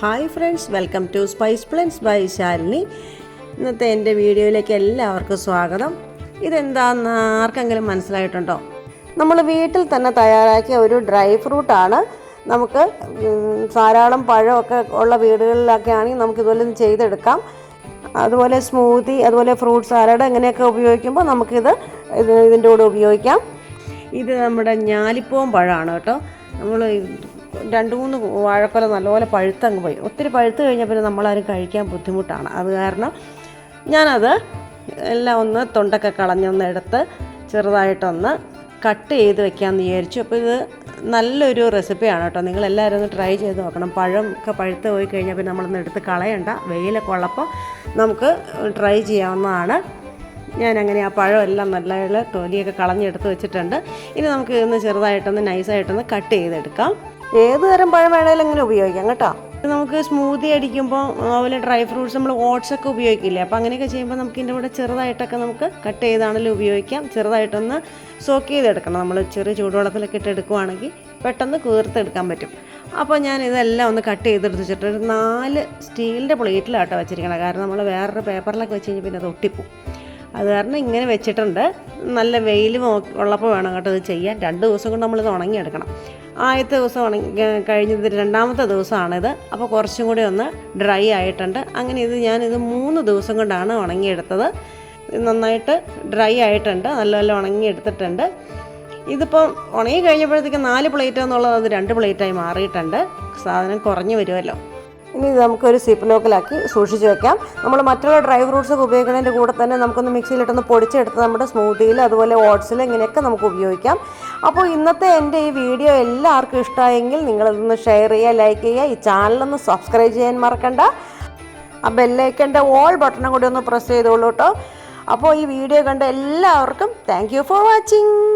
Hi friends welcome to spice plans by Shalini ഇന്നത്തെ എന്റെ വീഡിയോയിലേക്ക് എല്ലാവർക്കും സ്വാഗതം. ഇതെന്താന്ന് ആർക്കെങ്കിലും മനസ്സിലായിട്ടുണ്ടോ? നമ്മൾ വീട്ടിൽ തന്നെ തയ്യാറാക്കിയ ഒരു ഡ്രൈ ഫ്രൂട്ടാണ് നമുക്ക് ധാരാളം പഴമൊക്കെ ഉള്ള വീടുകളിലൊക്കെ ആണെങ്കിൽ നമുക്ക് ഇതുപോലെ ഒന്ന് ചെയ്തെടുക്കാം. അതുപോലെ സ്മൂത്തി അതുപോലെ ഫ്രൂട്ട് സാലഡ് അങ്ങനെയൊക്കെ ഉപയോഗിക്കുമ്പോൾ നമുക്കിത് ഇത് ഇതിന്റെ കൂടെ ഉപയോഗിക്കാം. ഇത് നമ്മുടെ ഞാലിപ്പൂവൻ പഴമാണ് കേട്ടോ. നമ്മൾ രണ്ട് മൂന്ന് വാഴക്കൊല നല്ലപോലെ പഴുത്തങ്ങ് പോയി. ഒത്തിരി പഴുത്ത് കഴിഞ്ഞാൽ പിന്നെ നമ്മളാരും കഴിക്കാൻ ബുദ്ധിമുട്ടാണ്. അത് കാരണം ഞാനത് എല്ലാം ഒന്ന് തൊണ്ടൊക്കെ കളഞ്ഞൊന്ന് എടുത്ത് ചെറുതായിട്ടൊന്ന് കട്ട് ചെയ്ത് വെക്കാമെന്ന് വിചാരിച്ചു. അപ്പോൾ ഇത് നല്ലൊരു റെസിപ്പിയാണ് കേട്ടോ. നിങ്ങളെല്ലാവരും ഒന്ന് ട്രൈ ചെയ്ത് നോക്കണം. പഴം ഒക്കെ പഴുത്ത് പോയി കഴിഞ്ഞാൽ പിന്നെ നമ്മളൊന്ന് എടുത്ത് കളയണ്ട. വെയിലൊക്കെ ഉള്ളപ്പോൾ നമുക്ക് ട്രൈ ചെയ്യാവുന്നതാണ്. ഞാൻ അങ്ങനെ ആ പഴം എല്ലാം നല്ല തൊലിയൊക്കെ കളഞ്ഞെടുത്ത് വെച്ചിട്ടുണ്ട്. ഇനി നമുക്ക് ഇന്ന് ചെറുതായിട്ടൊന്ന് നൈസായിട്ടൊന്ന് കട്ട് ചെയ്തെടുക്കാം. ഏത് തരം പഴം വേണേലും അങ്ങനെ ഉപയോഗിക്കാം കേട്ടോ. നമുക്ക് സ്മൂത്തി അടിക്കുമ്പോൾ അതുപോലെ ഡ്രൈ ഫ്രൂട്ട്സ് നമ്മൾ ഓട്സ് ഒക്കെ ഉപയോഗിക്കില്ലേ? അപ്പോൾ അങ്ങനെയൊക്കെ ചെയ്യുമ്പോൾ നമുക്ക് ഇതിന്റെ കൂടെ ചെറുതായിട്ടൊക്കെ നമുക്ക് കട്ട് ചെയ്താണെങ്കിലും ഉപയോഗിക്കാം. ചെറുതായിട്ടൊന്ന് സോക്ക് ചെയ്തെടുക്കണം. നമ്മൾ ചെറിയ ചൂടുവെള്ളത്തിലൊക്കെ ഇട്ട് എടുക്കുവാണെങ്കിൽ പെട്ടെന്ന് കീർത്തെടുക്കാൻ പറ്റും. അപ്പോൾ ഞാൻ ഇതെല്ലാം ഒന്ന് കട്ട് ചെയ്തെടുത്ത് വെച്ചിട്ട് ഒരു നാല് സ്റ്റീലിന്റെ പ്ലേറ്റിലാട്ടോ വെച്ചിരിക്കണം കാരണം നമ്മൾ വേറൊരു പേപ്പറിലൊക്കെ വെച്ച് കഴിഞ്ഞാൽ പിന്നെ അത് ഒട്ടിപ്പോവും. അത് കാരണം ഇങ്ങനെ വെച്ചിട്ടുണ്ട്. നല്ല വെയിൽ ഉള്ളപ്പോൾ വേണം കേട്ടോ ഇത് ചെയ്യാൻ. രണ്ട് ദിവസം കൊണ്ട് നമ്മളിത് ഉണങ്ങിയെടുക്കണം. ആദ്യത്തെ ദിവസം ഉണങ്ങി കഴിഞ്ഞത് രണ്ടാമത്തെ ദിവസമാണിത്. അപ്പോൾ കുറച്ചും കൂടി ഒന്ന് ഡ്രൈ ആയിട്ടുണ്ട്. അങ്ങനെ ഇത് ഞാനിത് മൂന്ന് ദിവസം കൊണ്ടാണ് ഉണങ്ങിയെടുത്തത്. നന്നായിട്ട് ഡ്രൈ ആയിട്ടുണ്ട്. നല്ല നല്ലപോലെ ഉണങ്ങിയെടുത്തിട്ടുണ്ട്. ഇതിപ്പം ഉണങ്ങി കഴിഞ്ഞപ്പോഴത്തേക്ക് നാല് പ്ലേറ്റ് എന്നുള്ളത് അത് രണ്ട് പ്ലേറ്റായി മാറിയിട്ടുണ്ട്. സാധനം കുറഞ്ഞു വരുമല്ലോ. ഇനി ഇത് നമുക്കൊരു സിപ്പ് ലോക്കിലാക്കി സൂക്ഷിച്ച് വെക്കാം. നമ്മൾ മറ്റുള്ള ഡ്രൈ ഫ്രൂട്ട്സ് ഒക്കെ ഉപയോഗിക്കുന്നതിന്റെ കൂടെ തന്നെ നമുക്കൊന്ന് മിക്സിയിലിട്ടൊന്ന് പൊടിച്ചെടുത്ത് നമ്മുടെ സ്മൂത്തിയിൽ അതുപോലെ ഓട്സിൽ ഇങ്ങനെയൊക്കെ നമുക്ക് ഉപയോഗിക്കാം. അപ്പോൾ ഇന്നത്തെ എന്റെ ഈ വീഡിയോ എല്ലാവർക്കും ഇഷ്ടമായെങ്കിൽ നിങ്ങളിതൊന്ന് ഷെയർ ചെയ്യുക ലൈക്ക് ചെയ്യുക ഈ ചാനലൊന്ന് സബ്സ്ക്രൈബ് ചെയ്യാൻ മറക്കണ്ട. ആ ബെല്ലൈക്കന്റെ ഓൾ ബട്ടണും കൂടി ഒന്ന് പ്രസ് ചെയ്തോളൂ കേട്ടോ. അപ്പോൾ ഈ വീഡിയോ കണ്ട എല്ലാവർക്കും താങ്ക് ഫോർ വാച്ചിങ്